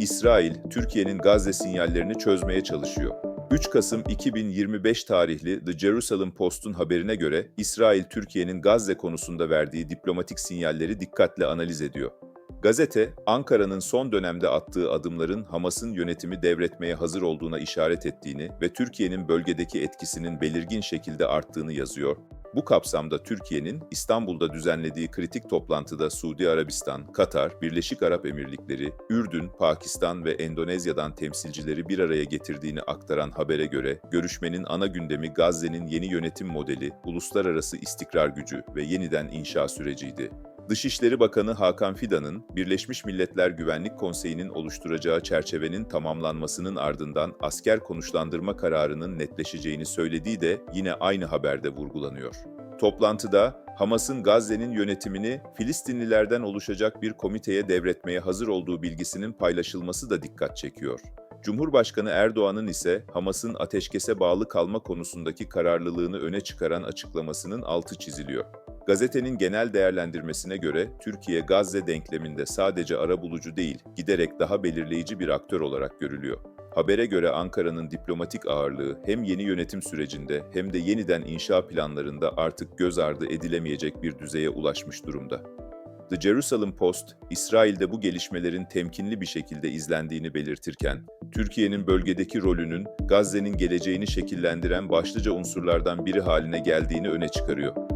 İsrail, Türkiye'nin Gazze sinyallerini çözmeye çalışıyor. 3 Kasım 2025 tarihli The Jerusalem Post'un haberine göre İsrail, Türkiye'nin Gazze konusunda verdiği diplomatik sinyalleri dikkatle analiz ediyor. Gazete, Ankara'nın son dönemde attığı adımların Hamas'ın yönetimi devretmeye hazır olduğuna işaret ettiğini ve Türkiye'nin bölgedeki etkisinin belirgin şekilde arttığını yazıyor. Bu kapsamda Türkiye'nin İstanbul'da düzenlediği kritik toplantıda Suudi Arabistan, Katar, Birleşik Arap Emirlikleri, Ürdün, Pakistan ve Endonezya'dan temsilcileri bir araya getirdiğini aktaran habere göre, görüşmenin ana gündemi Gazze'nin yeni yönetim modeli, uluslararası istikrar gücü ve yeniden inşa süreciydi. Dışişleri Bakanı Hakan Fidan'ın, Birleşmiş Milletler Güvenlik Konseyi'nin oluşturacağı çerçevenin tamamlanmasının ardından asker konuşlandırma kararının netleşeceğini söylediği de yine aynı haberde vurgulanıyor. Toplantıda, Hamas'ın Gazze'nin yönetimini Filistinlilerden oluşacak bir komiteye devretmeye hazır olduğu bilgisinin paylaşılması da dikkat çekiyor. Cumhurbaşkanı Erdoğan'ın ise Hamas'ın ateşkese bağlı kalma konusundaki kararlılığını öne çıkaran açıklamasının altı çiziliyor. Gazetenin genel değerlendirmesine göre Türkiye Gazze denkleminde sadece arabulucu değil, giderek daha belirleyici bir aktör olarak görülüyor. Habere göre Ankara'nın diplomatik ağırlığı hem yeni yönetim sürecinde hem de yeniden inşa planlarında artık göz ardı edilemeyecek bir düzeye ulaşmış durumda. The Jerusalem Post, İsrail'de bu gelişmelerin temkinli bir şekilde izlendiğini belirtirken, Türkiye'nin bölgedeki rolünün Gazze'nin geleceğini şekillendiren başlıca unsurlardan biri haline geldiğini öne çıkarıyor.